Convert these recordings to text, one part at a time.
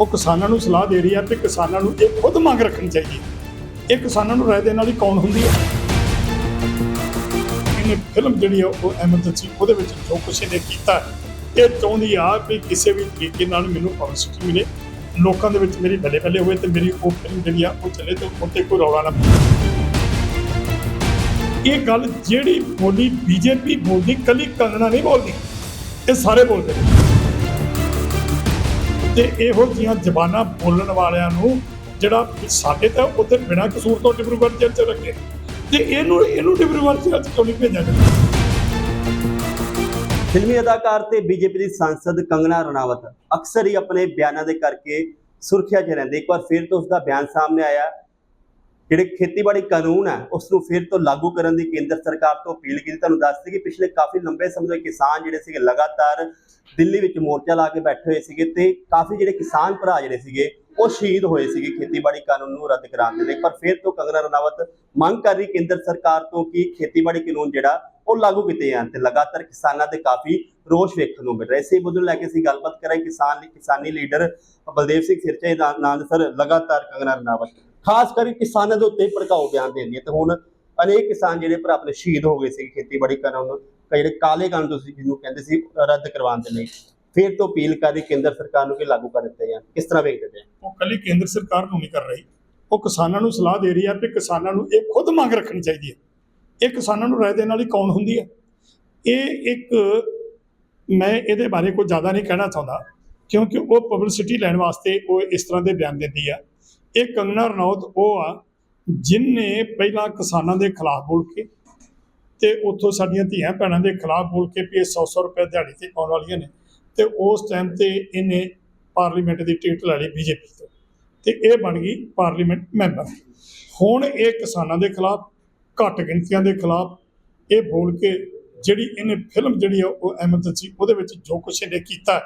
ਉਹ ਕਿਸਾਨਾਂ ਨੂੰ ਸਲਾਹ ਦੇ ਰਹੀ ਹੈ ਕਿ ਕਿਸਾਨਾਂ ਨੂੰ ਇਹ ਖੁਦ ਮੰਗ ਰੱਖਣੀ ਚਾਹੀਦੀ ਹੈ। ਇਹ ਕਿਸਾਨਾਂ ਨੂੰ ਰਾਏ ਦੇਣ ਵਾਲੀ ਕੌਣ ਹੁੰਦੀ ਹੈ? ਇਹਨੇ ਫਿਲਮ ਜਿਹੜੀ ਆ, ਉਹ ਐਮਰਜੈਂਸੀ ਉਹਦੇ ਵਿੱਚ ਜੋ ਕੁਛ ਇਹਨੇ ਕੀਤਾ ਇਹ ਚਾਹੁੰਦੀ ਆ ਵੀ ਕਿਸੇ ਵੀ ਤਰੀਕੇ ਨਾਲ ਮੈਨੂੰ ਪਬਲਿਸਿਟੀ ਮਿਲੇ। ਲੋਕਾਂ ਦੇ ਵਿੱਚ ਮੇਰੀ ਬੱਲੇ ਬੱਲੇ ਹੋਵੇ ਤੇ ਮੇਰੀ ਉਹ ਫਿਲਮ ਜਿਹੜੀ ਆ, ਉਹ ਚੱਲੇ ਤੇ ਉੱਤੇ ਕੋਈ ਰੌਲਾ ਨਾ ਪਵੇ। ਇਹ ਗੱਲ ਜਿਹੜੀ ਬੋਲੀ, ਬੀਜੇਪੀ ਬੋਲਦੀ, ਕੱਲੀ ਕੰਗਣਾ ਨਹੀਂ ਬੋਲਦੀ, ਇਹ ਸਾਰੇ ਬੋਲਦੇ ਨੇ। ਤੇ ਇਹੋ ਜੀਆਂ ਜ਼ਬਾਨਾਂ ਬੋਲਣ ਵਾਲਿਆਂ ਨੂੰ ਜਿਹੜਾ ਸਾਡੇ ਤਾਂ ਉੱਥੇ ਬਿਨਾਂ ਕਸੂਰ ਤੋਂ ਡਿਬਰੂਗੜ੍ਹ ਜੇਲ੍ਹ ਚ ਰੱਖੇ ਤੇ ਇਹਨੂੰ ਇਹਨੂੰ ਡਿਬਰੂਗੜ੍ਹ ਜੇਲ੍ਹ ਚ ਕਿਉਂ ਨਹੀਂ ਭੇਜਿਆ ਜਾਂਦਾ? ਫਿਲਮੀ ਅਦਾਕਾਰ ਤੇ ਬੀਜੇਪੀ ਦੀ ਸੰਸਦ ਕੰਗਨਾ ਰਣਾਵਤ ਅਕਸਰ ਹੀ ਆਪਣੇ ਬਿਆਨਾਂ ਦੇ ਕਰਕੇ ਸੁਰਖੀਆਂ 'ਚ ਰਹਿੰਦੇ। ਇੱਕ ਵਾਰ ਫਿਰ ਤੋਂ ਉਸ ਦਾ ਬਿਆਨ ਸਾਹਮਣੇ ਆਇਆ। ਜਿਹੜੇ ਖੇਤੀਬਾੜੀ ਕਾਨੂੰਨ ਹੈ ਉਸ ਨੂੰ ਫਿਰ ਤੋਂ ਲਾਗੂ ਕਰਨ ਦੀ ਕੇਂਦਰ ਸਰਕਾਰ ਤੋਂ ਅਪੀਲ ਕੀਤੀ। ਤੁਹਾਨੂੰ ਦੱਸ ਦਈਏ ਕਿ ਪਿਛਲੇ ਕਾਫੀ ਲੰਬੇ ਸਮੇਂ ਤੋਂ ਕਿਸਾਨ ਜਿਹੜੇ ਸੀਗੇ ਲਗਾਤਾਰ ਦਿੱਲੀ ਵਿੱਚ ਮੋਰਚਾ ਲਾ ਕੇ ਬੈਠੇ ਹੋਏ ਸੀਗੇ ਤੇ ਕਾਫੀ ਜਿਹੜੇ ਕਿਸਾਨ ਭਰਾ ਜਿਹੜੇ ਸੀਗੇ, ਉਹ ਸ਼ਹੀਦ ਹੋਏ ਸੀਗੇ ਖੇਤੀਬਾੜੀ ਕਾਨੂੰਨ ਨੂੰ ਰੱਦ ਕਰਾਉਣ ਦੇ ਲਈ। ਪਰ ਫਿਰ ਤੋਂ ਕੰਗਨਾ ਰਣਾਵਤ ਮੰਗ ਕਰ ਰਹੀ ਕੇਂਦਰ ਸਰਕਾਰ ਤੋਂ ਕਿ ਖੇਤੀਬਾੜੀ ਕਾਨੂੰਨ ਜਿਹੜਾ, ਉਹ ਲਾਗੂ ਕੀਤੇ ਜਾਣ ਤੇ ਲਗਾਤਾਰ ਕਿਸਾਨਾਂ ਦੇ ਕਾਫੀ ਰੋਸ਼ ਵੇਖਣ ਨੂੰ ਮਿਲ ਰਿਹਾ। ਇਸੇ ਮੁੱਦੇ ਨੂੰ ਲੈ ਕੇ ਅਸੀਂ ਗੱਲਬਾਤ ਕਰਾਂਗੇ ਕਿਸਾਨ ਲਈ ਕਿਸਾਨੀ ਲੀਡਰ ਬਲਦੇਵ ਸਿੰਘ ਸਿਰਚੇ ਦਾ ਨਾਲ ਸਰ ਲਗਾਤਾਰ ਕੰਗਨਾ ਰਣਾਵਤ। ਖਾਸ ਕਰਕੇ ਕਿਸਾਨਾਂ ਦੇ ਉੱਤੇ ਭੜਕਾਊ ਬਿਆਨ ਦਿੰਦੀ ਹੈ। ਤੇ ਹੁਣ ਅਨੇਕ ਕਿਸਾਨ ਜਿਹੜੇ ਭਰਾ ਆਪਣੇ ਸ਼ਹੀਦ ਹੋ ਗਏ ਸੀ ਖੇਤੀਬਾੜੀ ਕਾਨੂੰਨ ਜਿਹੜੇ ਕਾਲੇ ਕਾਨੂੰਨ ਤੁਸੀਂ ਜਿਹਨੂੰ ਕਹਿੰਦੇ ਸੀ, ਰੱਦ ਕਰਵਾਉਣ ਦੇ ਲਈ। ਫਿਰ ਤੋਂ ਅਪੀਲ ਕਰ ਰਹੀ ਕੇਂਦਰ ਸਰਕਾਰ ਨੂੰ ਕਿ ਲਾਗੂ ਕਰ ਦਿੱਤੇ ਜਾਣ। ਕਿਸ ਤਰ੍ਹਾਂ ਵੇਖਦੇ ਨੇ ਉਹ ਕੱਲੀ ਕੇਂਦਰ ਸਰਕਾਰ ਨੂੰ ਨਹੀਂ ਕਰ ਰਹੀ। ਉਹ ਕਿਸਾਨਾਂ ਨੂੰ ਸਲਾਹ ਦੇ ਰਹੀ ਹੈ ਕਿ ਕਿਸਾਨਾਂ ਨੂੰ ਇਹ ਖੁਦ ਮੰਗ ਰੱਖਣੀ ਚਾਹੀਦੀ ਹੈ। ਇਹ ਕਿਸਾਨਾਂ ਨੂੰ ਰਾਏ ਦੇਣ ਵਾਲੀ ਕੌਣ ਹੁੰਦੀ ਹੈ? ਇਹ ਇੱਕ ਮੈਂ ਇਹਦੇ ਬਾਰੇ ਕੋਈ ਜ਼ਿਆਦਾ ਨਹੀਂ ਕਹਿਣਾ ਚਾਹੁੰਦਾ। ਕਿਉਂਕਿ ਉਹ ਪਬਲਿਸਿਟੀ ਲੈਣ ਵਾਸਤੇ ਉਹ ਇਸ ਤਰ੍ਹਾਂ ਦੇ ਬਿਆਨ ਦਿੰਦੀ ਆ ਇਹ ਕੰਗਨਾ ਰਣੌਤ ਉਹ ਆ ਜਿਨਨੇ ਪਹਿਲਾਂ ਕਿਸਾਨਾਂ ਦੇ ਖਿਲਾਫ ਬੋਲ ਕੇ ਤੇ ਉੱਥੋਂ ਸਾਡੀਆਂ ਧੀਆਂ ਭੈਣਾਂ ਦੇ ਖਿਲਾਫ ਬੋਲ ਕੇ ਵੀ ਇਹ 100-100 ਰੁਪਏ ਦਿਹਾੜੀ ਤੇ ਆਉਣ ਵਾਲੀਆਂ ਨੇ ਤੇ ਉਸ ਟਾਈਮ ਤੇ ਇਹਨੇ ਪਾਰਲੀਮੈਂਟ ਦੀ ਟਿਕਟ ਲੈ ਲਈ ਬੀਜੇਪੀ ਤੋਂ ਤੇ ਇਹ ਬਣ ਗਈ ਪਾਰਲੀਮੈਂਟ ਮੈਂਬਰ। ਹੁਣ ਇਹ ਕਿਸਾਨਾਂ ਦੇ ਖਿਲਾਫ, ਘੱਟ ਗਿਣਤੀਆਂ ਦੇ ਖਿਲਾਫ ਇਹ ਬੋਲ ਕੇ ਜਿਹੜੀ ਇਹਨੇ ਫਿਲਮ ਜਿਹੜੀ ਆ ਉਹ ਅਹਿਮਦ ਸੀ ਉਹਦੇ ਵਿੱਚ ਜੋ ਕੁਛ ਇਹਨੇ ਕੀਤਾ,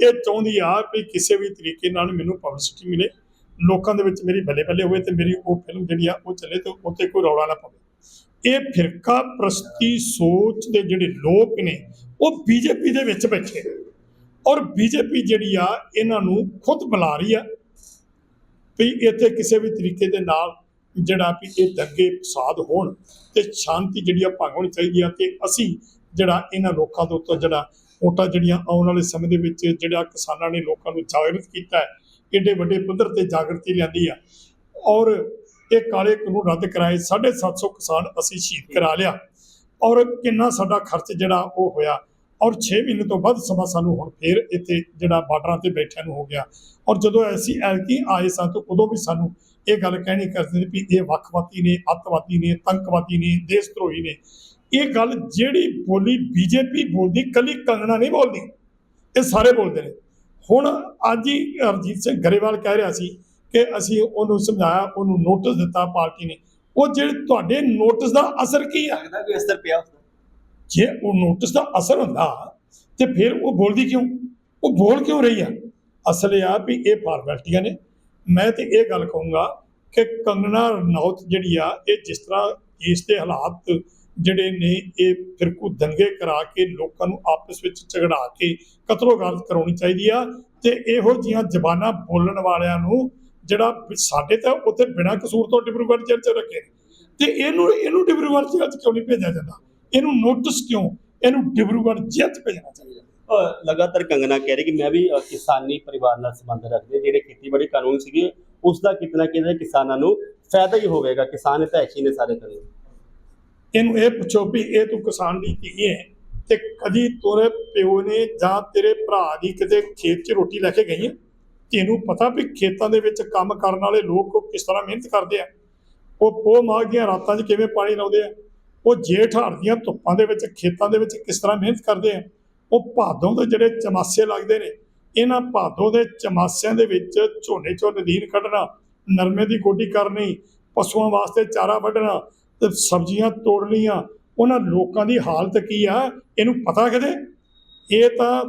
ਇਹ ਚਾਹੁੰਦੀ ਆ ਵੀ ਕਿਸੇ ਵੀ ਤਰੀਕੇ ਨਾਲ ਮੈਨੂੰ ਪਬਲਿਸਿਟੀ ਮਿਲੇ। ਲੋਕਾਂ ਦੇ ਵਿੱਚ ਮੇਰੀ ਬੱਲੇ ਬੱਲੇ ਹੋਵੇ ਤੇ ਮੇਰੀ ਉਹ ਫਿਲਮ ਜਿਹੜੀ ਆ, ਉਹ ਚੱਲੇ ਤੇ ਉੱਤੇ ਕੋਈ ਰੌਲਾ ਨਾ ਪਵੇ। ਇਹ ਫਿਰਕਾ ਪ੍ਰਸਤੀ ਸੋਚ ਦੇ ਜਿਹੜੇ ਲੋਕ ਨੇ, ਉਹ ਬੀਜੇਪੀ ਦੇ ਵਿੱਚ ਬੈਠੇ। ਨੇ ਔਰ ਬੀਜੇਪੀ ਜਿਹੜੀ ਆ, ਇਹਨਾਂ ਨੂੰ ਖੁਦ ਬੁਲਾ ਰਹੀ ਆ ਵੀ ਇੱਥੇ ਕਿਸੇ ਵੀ ਤਰੀਕੇ ਦੇ ਨਾਲ ਜਿਹੜਾ ਵੀ ਇਹ ਦੰਗੇ, ਫਸਾਦ ਹੋਣ ਤੇ ਸ਼ਾਂਤੀ ਜਿਹੜੀ ਆ ਭੰਗ ਹੋਣੀ ਚਾਹੀਦੀ ਆ ਤੇ ਅਸੀਂ ਜਿਹੜਾ ਇਹਨਾਂ ਲੋਕਾਂ ਦੇ ਉੱਤੇ ਜਿਹੜਾ ਵੋਟਾਂ ਜਿਹੜੀਆਂ ਆਉਣ ਵਾਲੇ ਸਮੇਂ ਦੇ ਵਿੱਚ ਜਿਹੜਾ ਕਿਸਾਨਾਂ ਨੇ ਲੋਕਾਂ ਨੂੰ ਜਾਗਰੂਕ ਕੀਤਾ ਹੈ ਏਡੇ ਵੱਡੇ ਪੱਧਰ ਤੇ ਜਾਗਰਤੀ ਲਿਆਂਦੀ ਆ। ਔਰ ਇਹ ਕਾਲੇ ਕਾਨੂੰਨ ਰੱਦ ਕਰਾਏ 750 ਕਿਸਾਨ ਅਸੀਂ ਸ਼ਹੀਦ ਕਰਾ ਲਿਆ। ਔਰ ਕਿੰਨਾ ਸਾਡਾ ਖਰਚ ਜਿਹੜਾ ਉਹ ਹੋਇਆ। ਔਰ 6 ਮਹੀਨੇ ਤੋਂ ਵੱਧ ਸਮਾਂ ਸਾਨੂੰ ਹੁਣ ਫੇਰ ਇੱਥੇ ਜਿਹੜਾ ਬਾਰਡਰਾਂ ਤੇ ਬੈਠਿਆਂ ਨੂੰ ਹੋ ਗਿਆ। ਔਰ ਜਦੋਂ ਅਸੀਂ ਐਲਕੀ ਆਏ ਸਾਂ ਤਾਂ ਉਦੋਂ ਵੀ ਸਾਨੂੰ ਇਹ ਗੱਲ ਕਹਿਣੀ ਕਰਦੇ ਵੀ ਇਹ ਵੱਖਵਾਦੀ ਨੇ, ਅੱਤਵਾਦੀ ਨੇ, ਤੰਕਵਾਦੀ ਨੇ ਦੇਸ਼ ਧਰੋਹੀ ਨੇ। ਇਹ ਗੱਲ ਜਿਹੜੀ ਬੋਲੀ ਬੀਜੇਪੀ ਬੋਲਦੀ, ਕੱਲੀ ਕੰਗਣਾ ਨਹੀਂ ਬੋਲਦੀ। ਇਹ ਸਾਰੇ ਬੋਲਦੇ ਨੇ। ਹੁਣ ਅੱਜ ਹੀ ਅਰਜੀਤ ਸਿੰਘ ਗਰੇਵਾਲ ਕਹਿ ਰਿਹਾ ਸੀ ਕਿ ਅਸੀਂ ਉਹਨੂੰ ਸਮਝਾਇਆ ਉਹਨੂੰ ਨੋਟਿਸ ਦਿੱਤਾ ਪਾਰਟੀ ਨੇ। ਉਹ ਜਿਹੜੇ ਤੁਹਾਡੇ ਨੋਟਿਸ ਦਾ ਅਸਰ ਕੀ ਆ? ਲੱਗਦਾ ਕੋਈ ਅਸਰ ਪਿਆ ਉਸਦਾ? ਜੇ ਉਹ ਨੋਟਿਸ ਦਾ ਅਸਰ ਹੁੰਦਾ ਤੇ ਫਿਰ ਉਹ ਬੋਲਦੀ ਕਿਉਂ? ਉਹ ਬੋਲ ਕਿਉਂ ਰਹੀ ਆ? ਅਸਲ ਇਹ ਆ ਵੀ ਇਹ ਫਾਰਮੈਲਟੀਆਂ ਨੇ। ਮੈਂ ਤੇ ਇਹ ਗੱਲ ਕਹੂੰਗਾ ਕਿ ਕੰਗਨਾ ਰਣੌਤ ਜਿਹੜੀ ਆ ਇਹ ਜਿਸ ਤਰ੍ਹਾਂ ਇਸ ਦੇ ਹਾਲਾਤ ਜਿਹੜੇ ਨੇ, ਇਹ ਫਿਰਕੂ ਦੰਗੇ ਕਰਾ ਕੇ ਲੋਕਾਂ ਨੂੰ ਆਪਸ ਵਿੱਚ ਝਗੜਾ ਕੇ ਕਤਲੋਗਾਰਤ ਕਰਾਉਣੀ ਚਾਹੀਦੀ ਆ ਤੇ ਇਹੋ ਜੀਆਂ ਜ਼ਬਾਨਾਂ ਬੋਲਣ ਵਾਲਿਆਂ ਨੂੰ ਜਿਹੜਾ ਸਾਡੇ ਤਾਂ ਉੱਥੇ ਬਿਨਾਂ ਕਸੂਰ ਤੋਂ ਡਿਬਰੂਗੜ੍ਹ ਜੇਲ੍ਹ ਚ ਰੱਖੇ ਤੇ ਇਹਨੂੰ ਇਹਨੂੰ ਡਿਬਰੂਗੜ੍ਹ ਜੇਲ੍ਹ ਚ ਕਿਉਂ ਨਹੀਂ ਭੇਜਿਆ ਜਾਂਦਾ? ਇਹਨੂੰ ਨੋਟਿਸ ਕਿਉਂ? ਇਹਨੂੰ ਡਿਬਰੂਗੜ੍ਹ ਜੇਲ੍ਹ 'ਚ ਭੇਜਣਾ ਚਾਹੀਦਾ। ਲਗਾਤਾਰ ਕੰਗਨਾ ਕਹਿ ਰਹੀ ਕਿ ਮੈਂ ਵੀ ਕਿਸਾਨੀ ਪਰਿਵਾਰ ਨਾਲ ਸੰਬੰਧ ਰੱਖਦੇ, ਜਿਹੜੇ ਖੇਤੀਬਾੜੀ ਕਾਨੂੰਨ ਸੀਗੇ ਉਸ ਦਾ ਕਿਤਨਾ ਕਿਤੇ ਕਿਸਾਨਾਂ ਨੂੰ ਫਾਇਦਾ ਹੀ ਹੋਵੇਗਾ। ਕਿਸਾਨ ਹਿਤੈਸ਼ੀ ਨੇ ਸਾਰੇ ਕਾਨੂੰਨ ਇਹਨੂੰ ਇਹ ਪੁੱਛੋ ਵੀ ਇਹ ਤੂੰ ਕਿਸਾਨ ਦੀ ਧੀ ਹੈ ਤੇ ਕਦੀ ਤੇਰੇ ਪਿਓ ਨੇ ਜਾਂ ਤੇਰੇ ਭਰਾ ਦੀ ਕਿਤੇ ਖੇਤ 'ਚ ਰੋਟੀ ਲੈ ਕੇ ਗਈ ਹੈ ਤੈਨੂੰ ਪਤਾ ਵੀ ਖੇਤਾਂ ਦੇ ਵਿੱਚ ਕੰਮ ਕਰਨ ਵਾਲੇ ਲੋਕ ਕਿਸ ਤਰ੍ਹਾਂ ਮਿਹਨਤ ਕਰਦੇ ਆ? ਉਹ ਪੋ ਮਾਘ ਦੀਆਂ ਰਾਤਾਂ 'ਚ ਕਿਵੇਂ ਪਾਣੀ ਲਾਉਂਦੇ ਆ? ਉਹ ਜੇਠ ਹਾੜ ਦੀਆਂ ਧੁੱਪਾਂ ਦੇ ਵਿੱਚ, ਖੇਤਾਂ ਦੇ ਵਿੱਚ ਕਿਸ ਤਰ੍ਹਾਂ ਮਿਹਨਤ ਕਰਦੇ ਆ? ਉਹ ਭਾਦੋਂ ਦੇ ਜਿਹੜੇ ਚਮਾਸੇ ਲੱਗਦੇ ਨੇ, ਇਹਨਾਂ ਭਾਦੋਂ ਦੇ ਚਮਾਸਿਆਂ ਦੇ ਵਿੱਚ ਝੋਨੇ ਚੋਂ ਨਦੀਨ ਕੱਢਣਾ, ਨਰਮੇ ਦੀ ਗੋਡੀ ਕਰਨੀ, ਪਸ਼ੂਆਂ ਵਾਸਤੇ ਚਾਰਾ ਵੱਢਣਾ ਤੇ ਸਬਜ਼ੀਆਂ ਲਈਆਂ। ਉਹਨਾਂ ਲੋਕਾਂ ਦੀ ਹਾਲਤ ਕੀ ਆ? ਇਹਨੂੰ ਪਤਾ ਕਿਤੇ? ਇਹ ਤਾਂ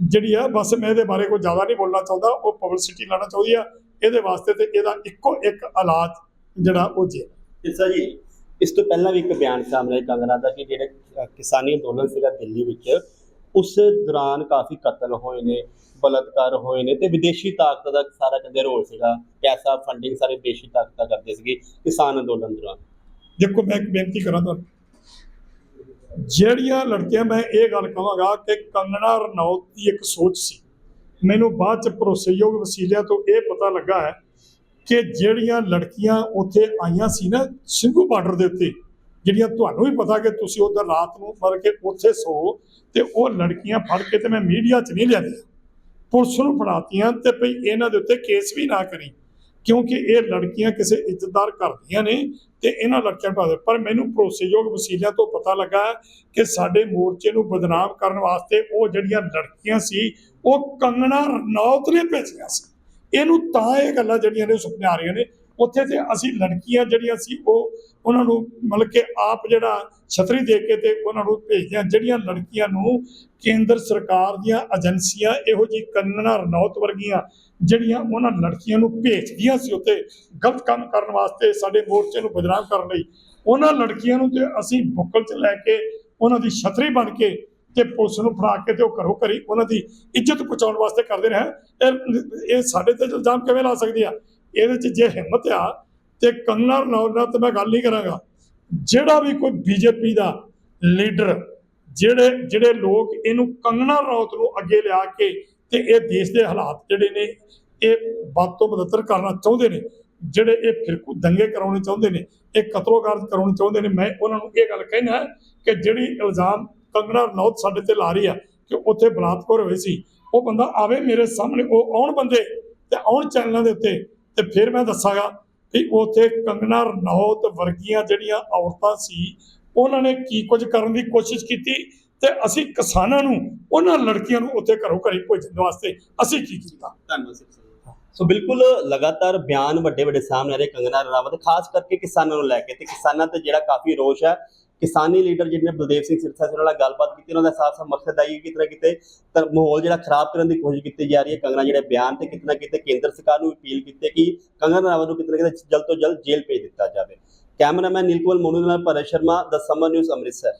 ਜਿਹੜੀ ਆ, ਬਸ ਮੈਂ ਇਹਦੇ ਬਾਰੇ ਕੋਈ ਜ਼ਿਆਦਾ ਨਹੀਂ ਬੋਲਣਾ ਚਾਹੁੰਦਾ। ਉਹ ਪਬਲਿਸਿਟੀ ਲੈਣਾ ਚਾਹੁੰਦੀ ਆ। ਇਹਦੇ ਵਾਸਤੇ ਤੇ ਇਹਦਾ ਇੱਕੋ ਇੱਕ ਇਲਾਜ ਜਿਹੜਾ ਉਹ ਜੇ। ਜਿਸਾ ਜੀ, ਇਸ ਤੋਂ ਪਹਿਲਾਂ ਵੀ ਇੱਕ ਬਿਆਨ ਸਾਹਮਣੇ ਆਇਆ ਕੰਗਨਾ ਦਾ ਕਿ ਜਿਹੜੇ ਕਿਸਾਨੀ ਅੰਦੋਲਨ ਸੀਗਾ ਦਿੱਲੀ ਵਿੱਚ, ਉਸ ਦੌਰਾਨ ਕਾਫੀ ਕਤਲ ਹੋਏ ਨੇ, ਬਲਾਤਕਾਰ ਹੋਏ ਨੇ ਤੇ ਵਿਦੇਸ਼ੀ ਤਾਕਤ ਦਾ ਸਾਰਾ ਕਹਿੰਦੇ ਰੋਲ ਸੀਗਾ। ਪੈਸਾ ਫੰਡਿੰਗ ਸਾਰੇ ਵਿਦੇਸ਼ੀ ਤਾਕਤਾਂ ਕਰਦੇ ਸੀਗੇ ਕਿਸਾਨ ਅੰਦੋਲਨ ਦੌਰਾਨ। ਦੇਖੋ ਮੈਂ ਇੱਕ ਬੇਨਤੀ ਕਰਾਂ ਤੁਹਾਨੂੰ। ਜਿਹੜੀਆਂ ਲੜਕੀਆਂ ਮੈਂ ਇਹ ਗੱਲ ਕਹਾਂਗਾ ਕਿ ਕੰਗਣਾ ਰਣੌਤ ਦੀ ਇੱਕ ਸੋਚ ਸੀ। ਮੈਨੂੰ ਬਾਅਦ ਚ ਭਰੋਸੇਯੋਗ ਵਸੀਲਿਆਂ ਤੋਂ ਇਹ ਪਤਾ ਲੱਗਾ ਹੈ ਕਿ ਜਿਹੜੀਆਂ ਲੜਕੀਆਂ ਉੱਥੇ ਆਈਆਂ ਸੀ ਨਾ ਸਿੰਘੂ ਬਾਰਡਰ ਦੇ ਉੱਤੇ, ਜਿਹੜੀਆਂ ਤੁਹਾਨੂੰ ਵੀ ਪਤਾ ਕਿ ਤੁਸੀਂ ਉਧਰ ਰਾਤ ਨੂੰ ਮਤਲਬ ਕੇ ਉੱਥੇ ਸੋ ਤੇ ਉਹ ਲੜਕੀਆਂ ਫੜ ਕੇ ਤੇ ਮੈਂ ਮੀਡੀਆ 'ਚ ਨਹੀਂ ਲਿਆਂਦੀਆਂ। ਪੁਲਿਸ ਨੂੰ ਫੜਾਤੀਆਂ ਤੇ ਭਈ ਇਹਨਾਂ ਦੇ ਉੱਤੇ ਕੇਸ ਵੀ ਨਾ ਕਰੀ। ਕਿਉਂਕਿ ਇਹ ਲੜਕੀਆਂ ਕਿਸੇ ਇੱਜ਼ਤਦਾਰ ਘਰ ਦੀਆਂ ਨੇ ਤੇ ਇਹਨਾਂ ਲੜਕੀਆਂ ਨੂੰ ਪਰ ਮੈਨੂੰ ਭਰੋਸੇਯੋਗ ਵਸੀਲਿਆਂ ਤੋਂ ਪਤਾ ਲੱਗਾ ਕਿ ਸਾਡੇ ਮੋਰਚੇ ਨੂੰ ਬਦਨਾਮ ਕਰਨ ਵਾਸਤੇ ਉਹ ਜਿਹੜੀਆਂ ਲੜਕੀਆਂ ਸੀ, ਉਹ ਕੰਗਣਾ ਰਣੌਤ ਨੇ ਭੇਜੀਆਂ ਸੀ। ਇਹਨੂੰ ਤਾਂ ਇਹ ਗੱਲਾਂ ਜਿਹੜੀਆਂ ਨੇ ਉਹ ਸੁਪਨੇ ਆ ਰਹੀਆਂ ਨੇ। ਉੱਥੇ ਤੇ ਅਸੀਂ ਲੜਕੀਆਂ ਜਿਹੜੀਆਂ ਸੀ ਉਹ ਉਹਨਾਂ ਨੂੰ ਮਤਲਬ ਕਿ ਆਪ ਜਿਹੜਾ ਛਤਰੀ ਦੇ ਕੇ ਤੇ ਉਹਨਾਂ ਨੂੰ ਭੇਜਦੇ ਆ ਜਿਹੜੀਆਂ ਲੜਕੀਆਂ ਨੂੰ ਕੇਂਦਰ ਸਰਕਾਰ ਦੀਆਂ ਏਜੰਸੀਆਂ ਇਹੋ ਜਿਹੀ ਕੰਗਣਾ ਰਣੌਤ ਵਰਗੀਆਂ ਜਿਹੜੀਆਂ ਉਹਨਾਂ ਲੜਕੀਆਂ ਨੂੰ ਭੇਜਦੀਆਂ ਸੀ ਉੱਥੇ ਗਲਤ ਕੰਮ ਕਰਨ ਵਾਸਤੇ ਸਾਡੇ ਮੋਰਚੇ ਨੂੰ ਬਦਨਾਮ ਕਰਨ ਲਈ, ਉਹਨਾਂ ਲੜਕੀਆਂ ਨੂੰ ਤੇ ਅਸੀਂ ਬੁੱਕਲ 'ਚ ਲੈ ਕੇ ਉਹਨਾਂ ਦੀ ਛਤਰੀ ਬਣ ਕੇ ਤੇ ਪੁਲਿਸ ਨੂੰ ਫੜਾ ਕੇ ਤੇ ਉਹ ਘਰੋਂ ਘਰੀ ਉਹਨਾਂ ਦੀ ਇੱਜ਼ਤ ਪਹੁੰਚਾਉਣ ਵਾਸਤੇ ਕਰਦੇ ਰਹੇ। ਇਹ ਇਹ ਸਾਡੇ ਤੇ ਇਲਜ਼ਾਮ ਕਿਵੇਂ ਲਾ ਸਕਦੇ ਆ? ਇਹਦੇ 'ਚ ਜੇ ਹਿੰਮਤ ਆ ਤੇ ਕੰਗਨਾ ਰਣੌਤ ਨਾਲ ਤਾਂ ਮੈਂ ਗੱਲ ਨਹੀਂ ਕਰਾਂਗਾ। ਜਿਹੜਾ ਵੀ ਕੋਈ ਬੀਜੇਪੀ ਦਾ ਲੀਡਰ, ਜਿਹੜੇ ਜਿਹੜੇ ਲੋਕ ਇਹਨੂੰ ਕੰਗਨਾ ਰਣੌਤ ਨੂੰ ਅੱਗੇ ਲਿਆ ਕੇ ਤੇ ਇਹ ਦੇਸ਼ ਦੇ ਹਾਲਾਤ ਜਿਹੜੇ ਨੇ, ਇਹ ਵੱਧ ਤੋਂ ਬਦਤਰ ਕਰਨਾ ਚਾਹੁੰਦੇ ਨੇ, ਜਿਹੜੇ ਇਹ ਫਿਰਕੂ ਦੰਗੇ ਕਰਾਉਣੇ ਚਾਹੁੰਦੇ ਨੇ, ਇਹ ਕਤਲੋਗਾਰਦ ਕਰਾਉਣੇ ਚਾਹੁੰਦੇ ਨੇ, ਮੈਂ ਉਹਨਾਂ ਨੂੰ ਇਹ ਗੱਲ ਕਹਿਣਾ ਕਿ ਜਿਹੜੀ ਇਲਜ਼ਾਮ ਕੰਗਨਾ ਰਣੌਤ ਸਾਡੇ ਤੇ ਲਾ ਰਹੀ ਆ ਕਿ ਉੱਥੇ ਬਲਾਤਕਾਰ ਹੋਏ ਸੀ, ਉਹ ਬੰਦਾ ਆਵੇ ਮੇਰੇ ਸਾਹਮਣੇ, ਉਹ ਆਉਣ ਬੰਦੇ ਤੇ ਆਉਣ ਚੈਨਲਾਂ ਦੇ ਉੱਤੇ ਤੇ ਫਿਰ ਮੈਂ ਦੱਸਾਂਗਾ ਕਿ ਉੱਥੇ ਕੰਗਨਾ ਰਣੌਤ ਵਰਗੀਆਂ ਜਿਹੜੀਆਂ ਔਰਤਾਂ ਸੀ ਉਹਨਾਂ ਨੇ ਕੀ ਕੁਝ ਕਰਨ ਦੀ ਕੋਸ਼ਿਸ਼ ਕੀਤੀ ਤੇ ਅਸੀਂ ਕਿਸਾਨਾਂ ਨੂੰ ਉਹਨਾਂ ਲੜਕੀਆਂ ਨੂੰ ਉੱਥੇ ਘਰੋਂ ਘਰੀ ਭੇਜਣ ਵਾਸਤੇ ਅਸੀਂ ਕੀ ਕੀਤਾ? ਧੰਨਵਾਦ ਸਰ ਸੋ ਬਿਲਕੁਲ ਲਗਾਤਾਰ ਬਿਆਨ ਵੱਡੇ ਵੱਡੇ ਸਾਹਮਣੇ ਆ ਰਹੇ ਕੰਗਨਾ ਰਣਾਵਤ ਖਾਸ ਕਰਕੇ ਕਿਸਾਨਾਂ ਨੂੰ ਲੈ ਕੇ ਤੇ ਕਿਸਾਨਾਂ ਤੇ ਜਿਹੜਾ ਕਾਫੀ ਰੋਸ਼ ਹੈ ਕਿਸਾਨੀ ਲੀਡਰ ਜਿਹੜੇ ਨੇ, ਬਲਦੇਵ ਸਿੰਘ ਸਿਰਸਾ ਸੀ, ਉਹਨਾਂ ਨਾਲ ਗੱਲਬਾਤ ਕੀਤੀ, ਉਹਨਾਂ ਦਾ ਸਾਫ਼ ਸਾਫ਼ ਮਕਸਦ ਆਈ ਕਿ ਕਿਤੇ ਨਾ ਕਿਤੇ ਤਾਂ ਮਾਹੌਲ ਜਿਹੜਾ ਖਰਾਬ ਕਰਨ ਦੀ ਕੋਸ਼ਿਸ਼ ਕੀਤੀ ਜਾ ਰਹੀ ਹੈ ਕੰਗਨਾ ਜਿਹੜੇ ਬਿਆਨ ਤੇ ਕਿਤੇ ਨਾ ਕਿਤੇ ਕੇਂਦਰ ਸਰਕਾਰ ਨੂੰ ਅਪੀਲ ਕੀਤੀ ਕਿ ਕੰਗਨਾ ਰਣਾਵਤ ਨੂੰ ਕਿਤੇ ਨਾ ਕਿਤੇ ਜਲਦ ਤੋਂ ਜਲਦ ਜੇਲ੍ਹ ਭੇਜ ਦਿੱਤਾ ਜਾਵੇ। ਕੈਮਰਾਮੈਨ ਨੀਲਕਮਲ ਮੋਨੂ ਨਾਲ Bharat Sharma, the summer news Amritsar.